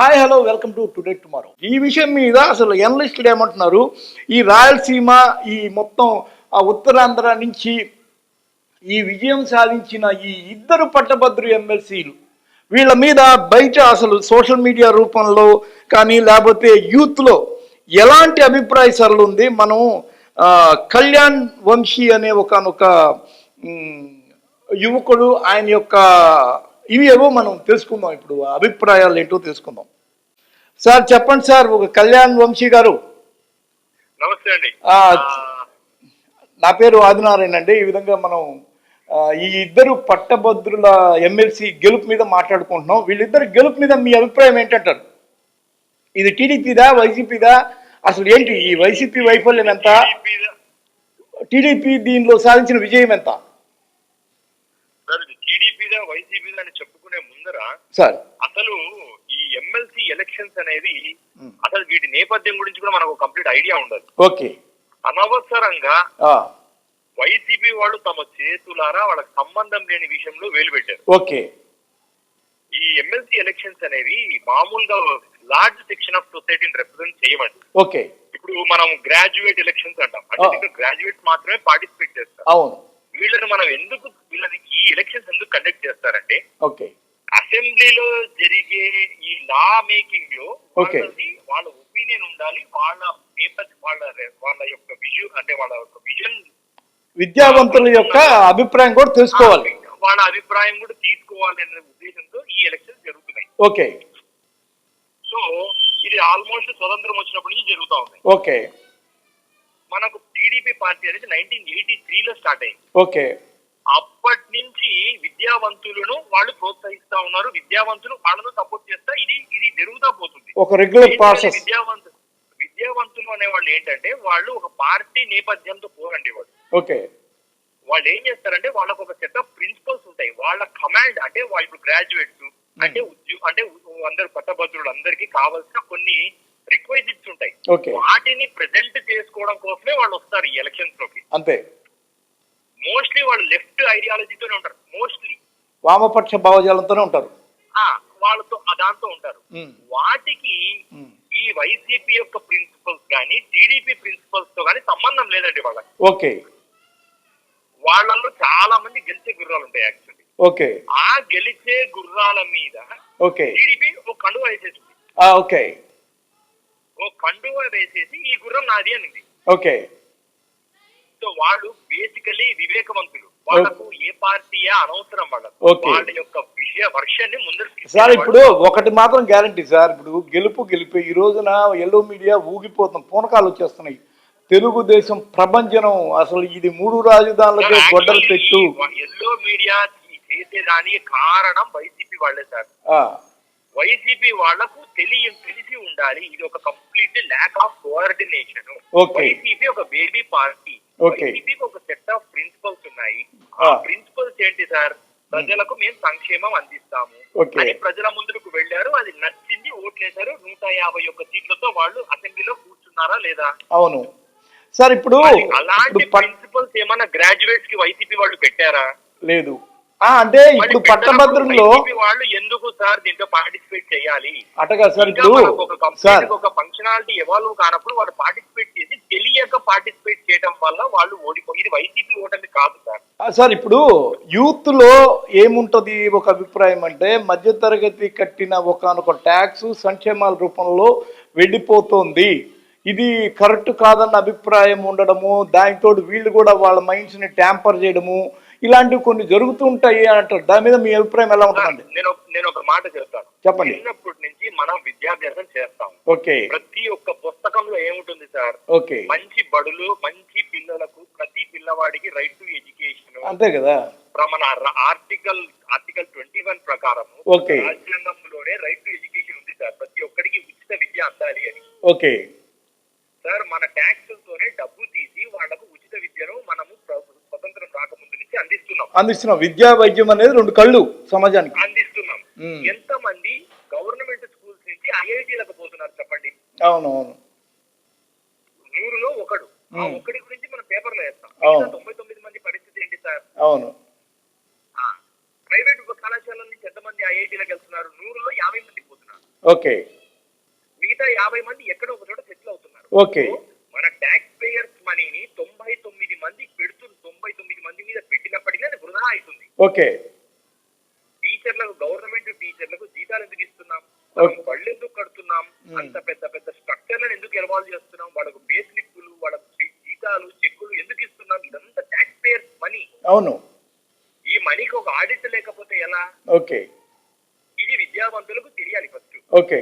Hi hello welcome to today tomorrow. ఈ విషయం మీద అసలు ఎనలిస్టులు ఏమంటున్నారు? ఈ రాయలసీమ ఈ మొత్తం ఆ ఉత్తరాంధ్ర నుంచి ఈ విజయం సాధించిన ఈ ఇద్దరు పట్టభద్రు ఎమ్మెల్సీలు వీళ్ళ మీద బయట అసలు సోషల్ మీడియా రూపంలో కానీ లేకపోతే యూత్లో ఎలాంటి అభిప్రాయ సరళ ఉంది? మనం కళ్యాణ్ వంశీ అనే ఒకనొక యువకుడు ఆయన యొక్క ఇవి ఏవో మనం తెలుసుకుందాం ఇప్పుడు అభిప్రాయాలు ఏంటో తెలుసుకుందాం. సార్ చెప్పండి సార్ ఒక కళ్యాణ్ వంశీ గారు. నమస్తే అండి. నా పేరు ఆదినారాయణ అండి. ఈ విధంగా మనం ఈ ఇద్దరు పట్టభద్రుల ఎమ్మెల్సీ గెలుపు మీద మాట్లాడుకుంటున్నాం. వీళ్ళిద్దరు గెలుపు మీద మీ అభిప్రాయం ఏంటంటారు? ఇది టీడీపీదా వైసీపీదా? అసలు ఏంటి ఈ వైసీపీ వైఫల్యం ఎంత? టీడీపీ దీనిలో సాధించిన విజయం ఎంత? వైసీపీదా అని చెప్పుకునే ముందర సార్. అసలు ఈ ఎమ్మెల్సీ ఎలక్షన్స్ అనేది. అసలు వీటి నేపథ్యం గురించి కూడా మనకు కంప్లీట్ ఐడియా ఉండదు. ఓకే. అనవసరంగా వైసీపీ వాళ్ళు తమ చేతులారా వాళ్ళకి సంబంధం లేని విషయంలో వేలు పెట్టారు. ఓకే. ఈ ఎమ్మెల్సీ ఎలక్షన్స్ అనేవి మామూలుగా లార్జ్ సెక్షన్ ఆఫ్ సొసైటీని రిప్రజెంట్ చేయమండి. ఓకే. ఇప్పుడు మనం గ్రాడ్యుయేట్ ఎలక్షన్స్ అంటాం. అంటే. దీంట్లో గ్రాడ్యుయేట్స్ మాత్రమే పార్టిసిపేట్ చేస్తారు. అవును. వీళ్ళని మనం ఎందుకు వీళ్ళని ఈ ఎలక్షన్స్ ఎందుకు కండక్ట్ చేస్తారంటే ఓకే. అసెంబ్లీలో జరిగే ఈ లా మేకింగ్లో వాళ్ళ ఒపీనియన్ ఉండాలి వాళ్ళ నేపథ్య వాళ్ళ వాళ్ళ యొక్క విజన్ అంటే వాళ్ళ యొక్క విజన్ విద్యావంతుల యొక్క అభిప్రాయం కూడా తెలుసుకోవాలి. వాళ్ళ అభిప్రాయం కూడా తీసుకోవాలి అనే ఉద్దేశంతో ఈ ఎలక్షన్స్ జరుగుతున్నాయి. ఓకే. సో ఇది ఆల్మోస్ట్ స్వతంత్రం వచ్చినప్పటి నుంచి జరుగుతా ఉంది. ఓకే. మనకు టీడీపీ పార్టీ అనేది నైన్టీన్ ఎయిటీ త్రీలో స్టార్ట్ అయింది. ఓకే. అప్పటి నుంచి విద్యావంతులను వాళ్ళు ప్రోత్సహిస్తా ఉన్నారు. విద్యావంతులు వాళ్ళను సపోర్ట్ చేస్తా ఇది ఇది జరుగుతా పోతుంది. ఒక రెగ్యులర్ ప్రాసెస్ విద్యావంతులు విద్యావంతులు అనే వాళ్ళు ఏంటంటే వాళ్ళు ఒక పార్టీ నేపథ్యంతో పోరండి వాళ్ళు. ఓకే. వాళ్ళు ఏం చేస్తారంటే వాళ్ళకు ఒక సెట్ ఆఫ్ ప్రిన్సిపల్స్ ఉంటాయి. వాళ్ళ కమాండ్ అంటే వాళ్ళు ఇప్పుడు గ్రాడ్యుయేట్స్ అంటే ఉద్యోగ అంటే అందరు పట్టభద్రులు అందరికీ కావాల్సిన కొన్ని రిక్వైజిట్స్ ఉంటాయి. వాటిని ప్రెజెంట్ చేసుకోవడం కోసమే వాళ్ళు వస్తారు ఈ ఎలక్షన్స్లోకి. అంతే. మోస్ట్లీ వాళ్ళు లెఫ్ట్ ఐడియాలజీతోనే ఉంటారు. మోస్ట్లీ వామపక్ష భావజాలంతోనే ఉంటారు. వాళ్ళతో దాంతో ఉంటారు. ఉమ్, వాటికి ఉమ్. ఈ వైసీపీ యొక్క ప్రిన్సిపల్స్ కానీ టీడీపీ ప్రిన్సిపల్స్తో కానీ సంబంధం లేదండి వాళ్ళకి. ఓకే వాళ్ళల్లో చాలా మంది గెలిచే గుర్రాలు ఉంటాయి యాక్చువల్లీ ఓకే ఆ గెలిచే గుర్రాల మీద ఓకే టీడీపీ ఒక కండువ వేసేసింది. ఓకే ఓ కండువ వేసేసి ఈ గుర్రం నాది అనింది. ఓకే. సో వాళ్ళు బేసికలీ వివేకవంతులు. వాళ్ళకు ఏ పార్టీయా అనవసరం వాళ్ళకు. వాళ్ళ యొక్క విషయ వర్షాన్ని ముందర సార్ ఇప్పుడు ఒకటి మాత్రం గ్యారంటీ సార్ ఇప్పుడు గెలుపు గెలుపు ఈ రోజున ఎల్లో మీడియా ఊగిపోతాం పూనకాలు వచ్చేస్తున్నాయి. తెలుగుదేశం ప్రభంజనం అసలు ఇది మూడు రాజధానులకే గొడ్డలు పెట్టు. ఎల్లో మీడియా చేసేదానికి కారణం వైసీపీ వాళ్ళే సార్. వైసీపీ వాళ్ళకు తెలియ తెలిసి ఉండాలి. ఇది ఒక complete lack of coordination. YCP ఒక బేబీ పార్టీ. వైసీపీకి ఒక సెట్ ఆఫ్ ప్రిన్సిపల్స్ ఉన్నాయి. ఆ. ప్రిన్సిపల్స్ ఏంటి సార్ ప్రజలకు మేము సంక్షేమం అందిస్తాము. అని ప్రజల ముందుకు వెళ్ళారు. అది నచ్చింది. ఓట్లేశారు. నూట యాభై ఒక్క సీట్లతో వాళ్ళు అసెంబ్లీలో కూర్చున్నారా లేదా? అవును. సార్ ఇప్పుడు అలాంటి ప్రిన్సిపల్స్ ఏమన్నా గ్రాడ్యుయేట్స్కి వైసీపీ వాళ్ళు పెట్టారా? లేదు. అంటే ఇప్పుడు పట్టభద్రుల్లో వైసీపీ వాళ్ళు ఎందుకు సార్ దీంట్లో పార్టిసిపేట్ చేయాలి? అటగా సార్ ఇప్పుడు సార్ ఒక ఫంక్షనాలిటీ ఎవాల్వ్ కానప్పుడు వాళ్ళు పార్టిసిపేట్ చేసి తెలియక పార్టిసిపేట్ చేయడం వల్ల వాళ్ళు ఓడిపోయి ఇది వైసీపీ ఓటమి కాదు సార్. సార్ ఇప్పుడు యూత్లో ఏముంటది ఒక అభిప్రాయం అంటే మధ్యతరగతి కట్టిన ఒకనొక ట్యాక్స్ సంక్షేమాల రూపంలో వెళ్ళిపోతోంది. ఇది కరెక్ట్ కాదన్న అభిప్రాయం ఉండడము దానితో వీళ్ళు కూడా వాళ్ళ మైండ్స్ని ట్యాంపర్ చేయడము ఇలాంటివి కొన్ని జరుగుతుంటాయి అంటారు. దాని మీద మీ అభిప్రాయం ఎలా ఉంటుందండి? నేను నేను ఒక మాట చెప్తాను. చెప్పండి. చిన్నప్పటి నుంచి మనం విద్యాభ్యాసం చేస్తాం. ఓకే. ప్రతి ఒక్క పుస్తకంలో ఏముంటుంది సార్? ఓకే. మంచి బడులు మంచి పిల్లలకు ప్రతి పిల్లవాడికి రైట్ టు ఎడ్యుకేషన్ అంతే కదా. మన ఆర్టికల్ ఆర్టికల్ ట్వంటీ వన్ ప్రకారం ఓకే. రాజ్యాంగంలోనే రైట్ టు ఎడ్యుకేషన్ ఉంది సార్. ప్రతి ఒక్కడికి ఉచిత విద్య అందాలి అని. ఓకే. సార్ మన ట్యాక్సులతోనే డబ్బు తీసి వాళ్ళకు ఉచిత విద్యను మనము విద్య అందిస్తున్నాం. అందిస్తున్నాం. విద్యా వైద్యం అనేది రెండు కళ్ళు సమాజానికి. అందిస్తున్నాం. ఎంత మంది గవర్నమెంట్ స్కూల్స్ నుంచి ఐఐటీలకు పోతున్నారు చెప్పండి? అవునవును. నూరులో ఒకడు. ఒకటి గురించి మనం పేపర్లో వేస్తాం. తొంభై తొమ్మిది మంది పరిస్థితి ఏంటి సార్? అవును. ప్రైవేట్ కళాశాల నుంచి ఎంతమంది ఐఐటీలకు వెళ్తున్నారు? నూరులో యాభై మంది పోతున్నారు. ఓకే. మిగతా యాభై మంది ఎక్కడో ఒక చోట సెటిల్ అవుతున్నారు. ఓకే. ఓకే. టీచర్లకు గవర్నమెంట్ టీచర్లకు జీతాలు ఎందుకు ఇస్తున్నాం? బళ్ళు ఎందుకు కడుతున్నాం? అంత పెద్ద పెద్ద స్ట్రక్చర్లను ఎందుకు ఇన్వాల్వ్ చేస్తున్నాం? వాళ్ళకు బే స్లిప్పులు వాళ్ళకు జీతాలు చెక్కులు ఎందుకు ఇస్తున్నాం? ఇదంతా ట్యాక్స్ పేయర్స్ మనీ అవును. ఈ మనీకి ఒక ఆడిట్ లేకపోతే ఎలా? ఓకే. ఇది విద్యావంతులకు తెలియాలి ఫస్ట్ ఓకే.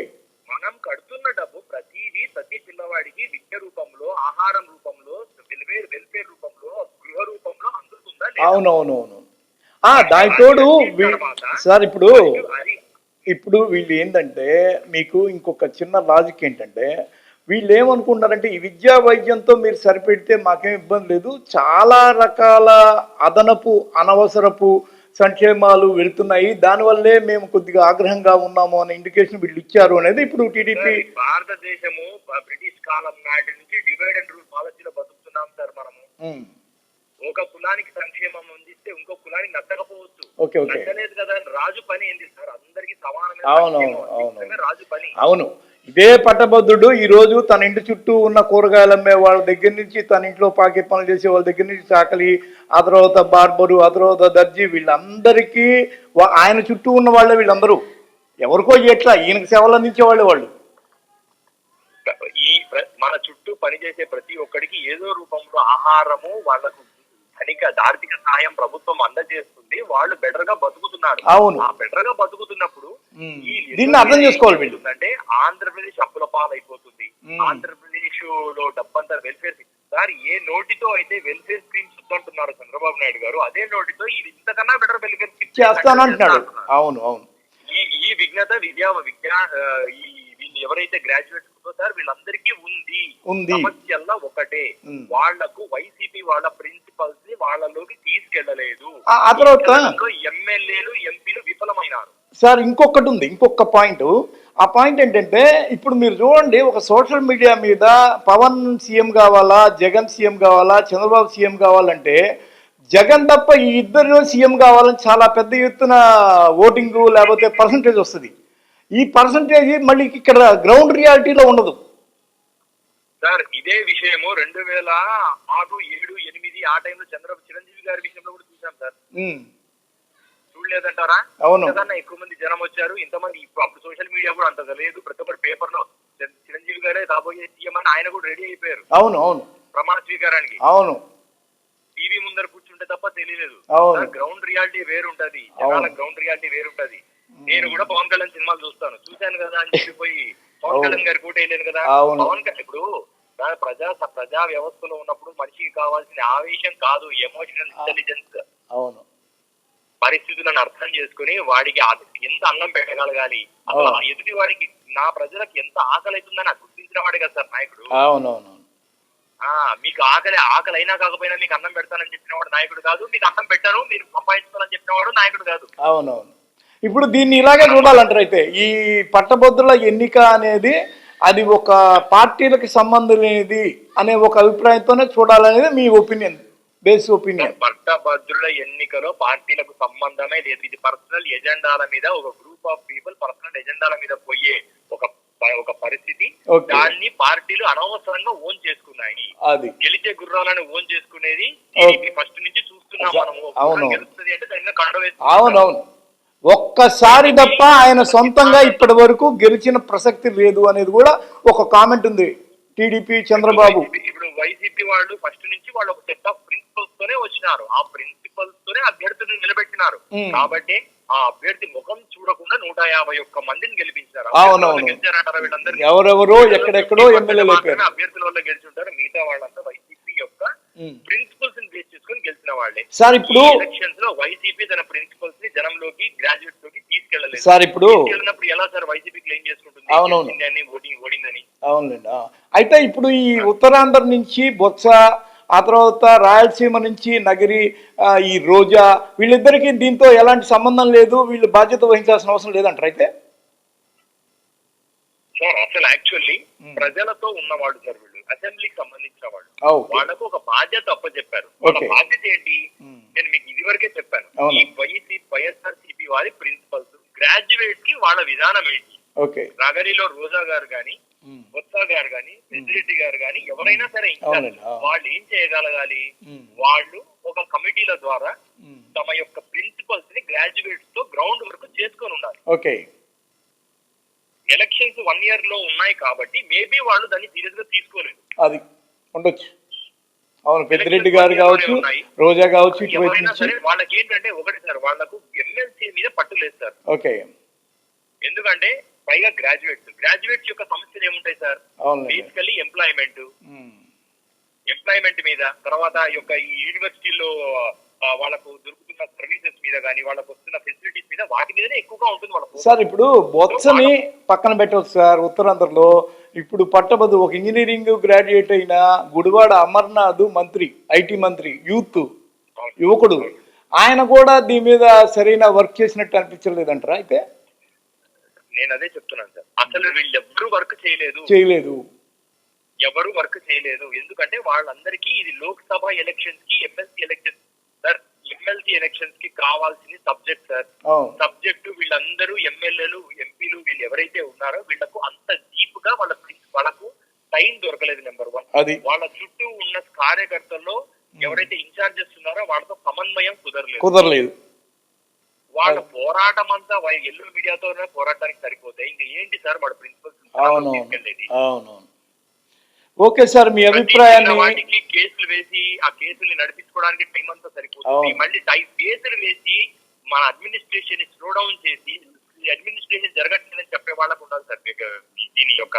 మనం కడుతున్న డబ్బు ప్రతిదీ ప్రతి పిల్లవాడికి విద్య రూపంలో ఆహారం రూపంలో వెల్ఫేర్ వెల్ఫేర్ రూపంలో గృహ రూపంలో అందుతుందా లేదా? అవును అవును అవును ఆ, దాని తోడు వీ- సార్ ఇప్పుడు ఇప్పుడు వీళ్ళు ఏంటంటే మీకు ఇంకొక చిన్న లాజిక్ ఏంటంటే వీళ్ళు ఏమనుకుంటారంటే ఈ విద్యా వైద్యంతో మీరు సరిపెడితే మాకేం ఇబ్బంది లేదు. చాలా రకాల అదనపు అనవసరపు సంక్షేమాలు వెళ్తున్నాయి. దానివల్లే మేము కొద్దిగా ఆగ్రహంగా ఉన్నాము అనే ఇండికేషన్ వీళ్ళు ఇచ్చారు అనేది ఇప్పుడు టీడీపీ భారతదేశము బ్రిటిష్ కాలం నాటి నుంచి డివైడ్ అండ్ రూల్ పాలసీలో బతుకుతున్నాం సార్ మనము. ఒక కులానికి సంక్షేమం అందిస్తే ఇంకో కులానికి నచ్చకపోవచ్చు. నచ్చలేదు కదా అని రాజు పని ఏంది సార్? అందరికి సమానమైన. రాజు పని. అవును. ఇదే పట్టభద్రుడు ఈ రోజు తన ఇంటి చుట్టూ ఉన్న కూరగాయలు అమ్మే వాళ్ళ దగ్గర నుంచి తన ఇంట్లో పాకే పనులు చేసే వాళ్ళ దగ్గర నుంచి చాకలి ఆ తర్వాత బార్బరు ఆ తర్వాత దర్జీ వీళ్ళందరికీ ఆయన చుట్టూ ఉన్న వాళ్ళే వీళ్ళందరూ. ఎవరికో ఎట్లా? ఈయనకి సేవలు అందించే వాళ్ళే వాళ్ళు. ఈ మన చుట్టూ పనిచేసే ప్రతి ఒక్కడికి ఏదో రూపంలో ఆహారము వాళ్ళకు ధనిక ఆర్థిక సహాయం ప్రభుత్వం అందజేస్తుంది వాళ్ళు బెటర్గా బతుకుతున్నారు అవును. ఆ బెటర్గా బతుకుతున్నప్పుడు దీన్ని అర్థం చేసుకోవాలి వీళ్ళు. అంటే ఆంధ్రప్రదేశ్ అప్పుల పాలైపోతుంది. ఆంధ్రప్రదేశ్లో డబ్బంతా వెల్ఫేర్ సార్ ఏ నోటితో అయితే వెల్ఫేర్ స్కీమ్స్ వస్తుంటున్నారు చంద్రబాబు నాయుడు గారు అదే నోటితో ఇది ఇంతకన్నా బెటర్ వెల్ఫేర్ స్కీమ్ చేస్తానంటున్నాడు అవును అవును ఈ ఈ విఘ్నత విద్యా ఆ, ఈ వీళ్ళు ఎవరైతే గ్రాడ్యుయేట్స్ ఉందో సార్ వీళ్ళందరికీ ఉంది ఉంది. సమస్యల్లో ఒకటే. వాళ్ళకు వైసీపీ వాళ్ళ ప్రిన్సిపల్స్ని వాళ్ళలోకి తీసుకెళ్ళలేదు. ఆ- తర్వాత ఎమ్మెల్యేలు ఎంపీలు విఫలమైనారు. సార్ ఇంకొకటి ఉంది ఇంకొక పాయింట్. ఆ పాయింట్ ఏంటంటే ఇప్పుడు మీరు చూడండి ఒక సోషల్ మీడియా మీద పవన్ సీఎం కావాలా జగన్ సీఎం కావాలా చంద్రబాబు సీఎం కావాలంటే జగన్ తప్ప ఈ ఇద్దరు సీఎం కావాలని చాలా పెద్ద ఎత్తున ఓటింగ్ లేకపోతే పర్సంటేజ్ వస్తుంది. ఈ పర్సంటేజ్ మళ్ళీ ఇక్కడ గ్రౌండ్ రియాలిటీలో ఉండదు. సార్ ఇదే విషయము రెండు వేల ఆరు ఏడు ఎనిమిది ఆ టైంలో చంద్రబాబు చిరంజీవి గారి విషయంలో కూడా చూసాం సార్. చూడలేదంటారా? అవును. ఎక్కువ మంది జనం వచ్చారు. ఇంతమంది అప్పుడు సోషల్ మీడియా కూడా అంత లేదు. ప్రతి ఒక్కరు పేపర్లో చిరం- చిరంజీవి గారే రాబోయే సీఎం అని ఆయన కూడా రెడీ అయిపోయారు. అవును అవును. ప్రమాణ స్వీకారానికి. అవును. టీవీ ముందర కూర్చుంటే తప్ప తెలియలేదు. గ్రౌండ్ రియాలిటీ వేరుంటది. జనాల గ్రౌండ్ రియాలిటీ వేరుంటది. నేను కూడా పవన్ కళ్యాణ్ సినిమాలు చూస్తాను. చూశాను కదా అని చెప్పి పోయి పవన్. కళ్యాణ్ గారి కూడా వేయలేను కదా. పవన్ కళ్యాణ్ ఇప్పుడు నా ప్రజా ప్రజా వ్యవస్థలో ఉన్నప్పుడు మనిషికి కావాల్సిన ఆవేశం కాదు ఎమోషనల్ ఇంటెలిజెన్స్ అవును. పరిస్థితులను అర్థం చేసుకుని వాడికి ఎంత అన్నం పెట్టగలగాలి? ఎదుటి వాడికి నా ప్రజలకు ఎంత ఆకలి అవుతుందని గుర్తించిన వాడే కదా సార్ నాయకుడు? అవును అవును ఆ మీకు ఆకలి ఆకలి అయినా కాకపోయినా మీకు అన్నం పెడతానని చెప్పిన వాడు నాయకుడు కాదు. మీకు అన్నం పెట్టాను మీరు సంపాదించాలని చెప్పిన వాడు నాయకుడు కాదు. అవునవును. ఇప్పుడు దీన్ని ఇలాగే చూడాలంటారు అయితే ఈ పట్టభద్రుల ఎన్నిక అనేది అది ఒక పార్టీలకు సంబంధం లేనిది అనే ఒక అభిప్రాయంతోనే చూడాలనేది మీ ఒపీనియన్ బేస్ ఒపీనియన్ పట్టభద్రుల ఎన్నికలో పార్టీలకు సంబంధమే లేదు ఇది పర్సనల్ ఎజెండాల మీద ఒక గ్రూప్ ఆఫ్ పీపుల్ పర్సనల్ ఎజెండాల మీద పోయే ఒక ఒక పరిస్థితి. దాన్ని పార్టీలు అనవసరంగా ఓన్ చేసుకున్నాయి అది గెలిచే గుర్రాలను ఓన్ చేసుకునేది. ఫస్ట్ నుంచి చూస్తున్నాం. గుర్రం గెలుస్తుంది అంటే దాని మీద కండ వేసుకుంటాం. అవునవును ఒక్కసారి తప్ప ఆయన సొంతంగా ఇప్పటి వరకు గెలిచిన ప్రసక్తి లేదు అనేది కూడా ఒక కామెంట్ ఉంది టీడీపీ చంద్రబాబు ఇప్పుడు వైసీపీ- వాళ్ళు ఫస్ట్ నుంచి వాళ్ళు ఒక సెట్ ఆఫ్ ప్రిన్సిపల్స్ తోనే వచ్చినారు ఆ ప్రిన్సిపల్స్ తోనే అభ్యర్థులను నిలబెట్టినారు. కాబట్టి ఆ అభ్యర్థి ముఖం చూడకుండా నూట యాభై ఒక్క మందిని గెలిపించారు. అభ్యర్థుల? ఎవరెవరో ఎక్కడెక్కడో ఎమ్మెల్యేలు అయిపోయారు అభ్యర్థుల వల్ల గెలిచుంటారు మిగతా వాళ్ళంతా వైసీపీ యొక్క. ప్రిన్సిపల్స్ని బేస్ చేసుకుని గెలిచిన వాళ్ళే సార్ ఇప్పుడు ఎలక్షన్స్లో వైసీపీ తన ప్రిన్సిపల్స్ జనంలోకి గ్రాడ్యుయేట్స్లోకి తీసుకెళ్ళలేదు సార్ ఇప్పుడు తీసుకెళ్ళినప్పుడు ఎలా సార్ వైసీపీ క్లెయిమ్ చేసుకుంటుంది అవునవును. ఓడిందని అవునండి. అయితే ఇప్పుడు ఈ ఉత్తరాంధ్ర నుంచి బొత్స ఆ తర్వాత రాయలసీమ నుంచి నగిరి ఈ రోజా వీళ్ళిద్దరికీ దీంతో ఎలాంటి సంబంధం లేదు వీళ్ళు బాధ్యత వహించాల్సిన అవసరం లేదంటారు అయితే సార్ అసలు యాక్చువల్లీ. ప్రజలతో ఉన్నవాడు సార్ వీళ్ళు అసెంబ్లీకి సంబంధించిన వాళ్ళు వాళ్ళకు ఒక బాధ్యత అప్పచెప్పారు వాళ్ళ. బాధ్యత ఏంటి. నేను మీకు ఇది వరకే చెప్పాను. ఈ వైసీ వైఎస్ఆర్ సిపి వారి ప్రిన్సిపల్స్ గ్రాడ్యుయేట్కి వాళ్ళ విధానం ఏంటి? ఓకే. నగరిలో రోజా గారు గాని. బొత్స గారు కానీ పెద్దిరెడ్డి గారు కానీ ఎవరైనా సరే ఇంకా. వాళ్ళు ఏం చేయగలగాలి? వాళ్ళు ఒక కమిటీల ద్వారా. తమ యొక్క ప్రిన్సిపల్స్ని గ్రాడ్యుయేట్స్తో గ్రౌండ్ వర్క్ చేసుకొని ఉండాలి. ఓకే. ఎలక్షన్స్ వన్ ఇయర్లో ఉన్నాయి కాబట్టి మేబీ వాళ్ళు దాన్ని సీరియస్గా తీసుకోలేదు. అది ఉండొచ్చు. అవును పెద్దిరెడ్డి గారు కావచ్చు రోజా కావచ్చు ఇటువైపు సరే వాళ్ళకి ఏంటంటే ఒకటి సార్ వాళ్ళకు ఎమ్మెల్సీ మీద పట్టు లేదు సార్. ఓకే. ఎందుకంటే పైగా గ్రాడ్యుయేట్స్. గ్రాడ్యుయేట్స్ యొక్క సమస్యలు ఏముంటాయి సార్? బేసికలీ ఎంప్లాయ్మెంట్ ఎంప్లాయ్మెంట్ మీద తర్వాత ఈ యొక్క ఈ యూనివర్సిటీలో వాళ్ళకు దొరుకుతున్న సర్వీసెస్ మీద కానీ వాళ్ళకు వస్తున్న ఫెసిలిటీస్ మీద వాటి మీదనే ఎక్కువగా ఉంటుంది వాళ్ళ focus. సార్ ఇప్పుడు బొత్సని పక్కన పెట్టవచ్చు సార్ ఉత్తరాంధ్రలో. ఇప్పుడు పట్టభద్రు ఒక ఇంజనీరింగ్ గ్రాడ్యుయేట్ అయిన గుడివాడ అమర్నాథ్ మంత్రి ఐటీ మంత్రి యూత్ యువకుడు. ఆయన కూడా దీని మీద సరైన వర్క్ చేసినట్టు అనిపించలేదంటారా అయితే? నేను అదే చెప్తున్నాను సార్. అసలు వీళ్ళెవ్వరూ వర్క్ చేయలేదు. చేయలేదు. ఎవరు వర్క్ చేయలేదు. ఎందుకంటే వాళ్ళందరికీ ఇది లోక్సభ ఎలక్షన్స్కి ఎమ్మెల్సీ ఎలక్షన్స్ సార్ ఎమ్మెల్సీ ఎలక్షన్స్కి కావాల్సింది సబ్జెక్ట్ సార్. సబ్జెక్టు వీళ్ళందరూ ఎమ్మెల్యేలు ఎంపీలు వీళ్ళు ఎవరైతే ఉన్నారో వీళ్ళకు అంత డీప్గా వాళ్ళ వాళ్ళకు టైం దొరకలేదు నెంబర్ వన్ అది వాళ్ళ చుట్టూ ఉన్న కార్యకర్తల్లో ఎవరైతే ఇన్ఛార్జెస్ ఉన్నారో వాళ్ళతో సమన్వయం కుదరలేదు. కుదరలేదు. వాళ్ళ పోరాటం అంతా ఎల్లో మీడియాతోనే పోరాటానికి సరిపోతాయి. ఇంకా ఏంటి సార్ అవును తీసుకెళ్ళేది? అవును ఓకే సార్ మీ అభిప్రాయాన్ని వాటికి కేసులు వేసి ఆ కేసుల్ని నడిపించుకోవడానికి టైం అంతా సరిపోతుంది. మళ్ళీ టై కేసులు వేసి మన అడ్మినిస్ట్రేషన్ స్లో డౌన్ చేసి అడ్మినిస్ట్రేషన్ జరగట్లేదని చెప్పే వాళ్ళకు ఉండాలి సార్. దీని యొక్క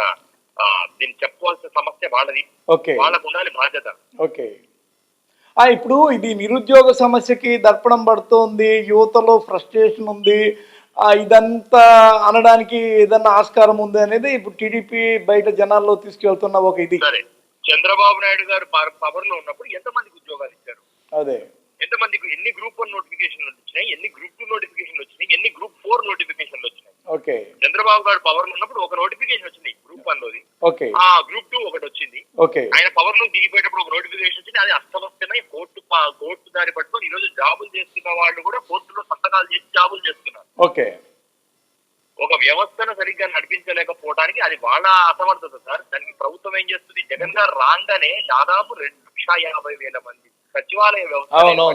దీన్ని చెప్పుకోవాల్సిన సమస్య వాళ్ళది. వాళ్ళకు ఉండాలి బాధ్యత. ఓకే. ఆ, ఇప్పుడు ఇది నిరుద్యోగ సమస్యకి దర్పణం పడుతోంది యువతలో ఫ్రస్ట్రేషన్ ఉంది ఆ, ఇదంతా అనడానికి ఏదన్నా ఆస్కారం ఉంది అనేది ఇప్పుడు టీడీపీ బయట జనాల్లో తీసుకెళ్తున్న ఒక ఇది. సరే చంద్రబాబు నాయుడు గారు పవర్లో ఉన్నప్పుడు ఎంతమందికి ఉద్యోగాలు ఇచ్చారు? అదే. ఎంతమందికి ఎన్ని గ్రూప్ వన్ నోటిఫికేషన్లు వచ్చినాయి ఎన్ని గ్రూప్ టూ నోటిఫికేషన్లు వచ్చినాయి ఎన్ని గ్రూప్ ఫోర్ నోటిఫికేషన్లు వచ్చినాయి? ఓకే. చంద్రబాబు గారు పవర్లో ఉన్నప్పుడు ఒక నోటిఫికేషన్ వచ్చింది గ్రూప్ వన్ లోది ఓకే ఆ గ్రూప్ టూ ఒకటి వచ్చింది. ఓకే. ఆయన పవర్లో దిగిపోయేటప్పుడు ఒక నోటిఫికేషన్ వచ్చింది. అది అస్తమస్తమై కోర్టు కోర్టు దారి పట్టుకొని ఈ రోజు జాబులు చేస్తున్న వాళ్ళు కూడా కోర్టులో సంతకాలు చేసి జాబులు చేస్తున్నారు. ఓకే. ఒక వ్యవస్థను సరిగ్గా నడిపించలేకపోవడానికి అది వాళ్ళ అసమర్థత సార్. దానికి ప్రభుత్వం ఏం చేస్తుంది? జగన్ గారు రాగానే దాదాపు రెండు లక్ష యాభై వేల మంది సచివాలయ వ్యవస్థ.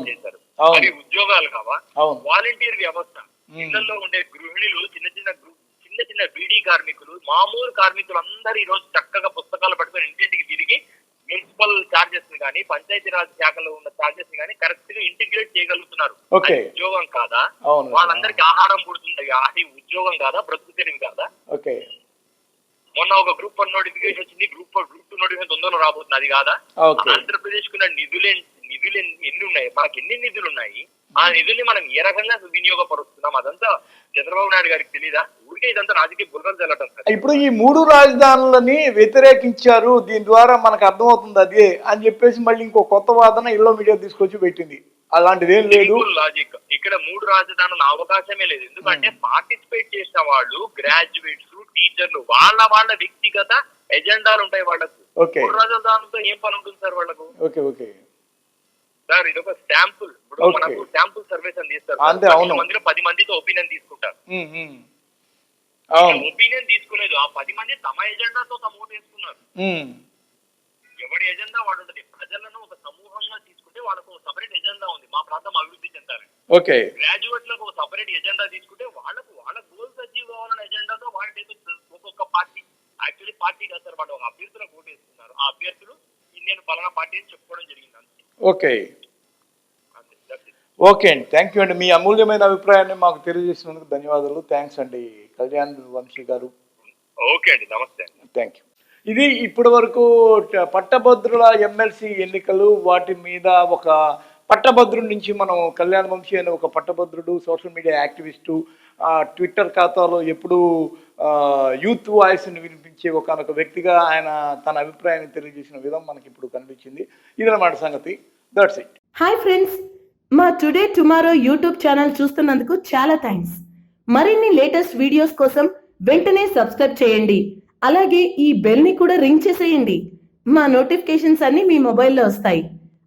చేశారు. అవి ఉద్యోగాలు కావా? వాలంటీర్ వ్యవస్థ. ఇళ్ళలో ఉండే గృహిణులు చిన్న చిన్న చిన్న చిన్న బీడీ కార్మికులు మామూలు కార్మికులు అందరూ ఈ రోజు చక్కగా పుస్తకాలు పట్టుకొని ఇంటింటికి తిరిగి మున్సిపల్ చార్జెస్ని కానీ పంచాయతీరాజ్ శాఖలో ఉన్న చార్జెస్ని కానీ కరెక్ట్గా ఇంటిగ్రేట్ చేయగలుగుతున్నారు. ఉద్యోగం కాదా. వాళ్ళందరికీ ఆహారం పుడుతుంది? అది ఉద్యోగం కాదా? తెరివి కాదా? ఓకే. మొన్న ఒక గ్రూప్ వన్ నోటిఫికేషన్ వచ్చింది. గ్రూప్ గ్రూప్ టూ నోటిఫికేషన్ తొందరలో రాబోతుంది. అది కాదా. ఆంధ్రప్రదేశ్ కున్న నిధులు నిధులు ఎన్- ఎన్ని ఉన్నాయి? మనకి ఎన్ని నిధులు ఉన్నాయి ఆ నిధుల్ని మనం ఏ రకంగా వినియోగపరుస్తున్నాం అదంతా చంద్రబాబు నాయుడు గారికి తెలీదా? ఊరికే ఇదంతా రాజకీయ బుర్రలు చల్లటం ఇప్పుడు ఈ మూడు రాజధానులని వ్యతిరేకించారు దీని ద్వారా మనకు అర్థమవుతుంది అదే అని చెప్పేసి మళ్ళీ ఇంకో కొత్త వాదన ఇల్లో మీడియా తీసుకొచ్చి పెట్టింది. అలాంటిది ఏం లేదు. లాజిక్ ఇక్కడ మూడు రాజధానుల అవకాశమే లేదు. ఎందుకంటే పార్టిసిపేట్ చేసిన వాళ్ళు గ్రాడ్యుయేట్స్ టీచర్లు వాళ్ళ వాళ్ళ వ్యక్తిగత ఎజెండాలు ఉంటాయి వాళ్ళకు. మూడు రాజధానులతో ఏం పని ఉంటుంది సార్ వాళ్ళకు? ఓకే ఓకే సార్ ఇది ఒక శాంపుల్. ఇప్పుడు. మనకు శాంపుల్ సర్వేస్ అని తీస్తారు. మందిలో పది మందితో ఒపీనియన్ తీసుకుంటారు. ఒపీనియన్ తీసుకోలేదు ఆ పది మంది తమ ఎజెండాతో తమ ఓటు వేసుకున్నారు. ఎవరి ఎజెండా వాడు ఉంటుంది? ప్రజలను ఒక సమూహంగా తీసుకుంటే వాళ్ళకు ఒక సపరేట్ ఎజెండా ఉంది. మా ప్రాంతం అభివృద్ధి చెందాలి ఓకే. గ్రాడ్యుయేట్లకు ఒక సపరేట్ ఎజెండా తీసుకుంటే వాళ్ళకు వాళ్ళ గోల్స్ అచీవ్ కావాలన్న ఎజెండాతో వాళ్ళు ఏదో ఒక్కొక్క పార్టీ యాక్చువల్లీ పార్టీ కాదు సార్ వాళ్ళు ఒక అభ్యర్థులకు ఓటు వేస్తున్నారు ఆ అభ్యర్థులు నేను పలానా పార్టీ అని చెప్పుకోవడం జరిగింది అంతే. ఓకే. ఓకే అండి. థ్యాంక్ యూ అండి. మీ అమూల్యమైన అభిప్రాయాన్ని మాకు తెలియజేసినందుకు ధన్యవాదాలు. థ్యాంక్స్ అండి. కళ్యాణ్ వంశీ గారు. ఓకే అండి. నమస్తే థ్యాంక్ యూ ఇది ఇప్పటి వరకు పట్టభద్రుల ఎమ్మెల్సీ ఎన్నికలు వాటి మీద ఒక పట్టభద్రుడి నుంచి మనం కళ్యాణ్ వంశీ అనే ఒక పట్టభద్రుడు సోషల్ మీడియా యాక్టివిస్టు ట్విట్టర్ ఖాతాలో ఎప్పుడూ యూత్ వాయిస్ని వినిపించే ఒకనొక వ్యక్తిగా ఆయన తన అభిప్రాయాన్ని తెలియజేసిన విధం మనకి ఇప్పుడు కనిపించింది. ఇదన్నమాట సంగతి. దట్స్ ఇట్ హాయ్ ఫ్రెండ్స్ మా టుడే టుమారో యూట్యూబ్ ఛానల్ చూస్తున్నందుకు చాలా థ్యాంక్స్ మరిన్ని లేటెస్ట్ వీడియోస్ కోసం వెంటనే సబ్స్క్రైబ్ చేయండి. అలాగే ఈ బెల్ని కూడా రింగ్ చేసేయండి. మా నోటిఫికేషన్స్ అన్ని మీ మొబైల్లో వస్తాయి.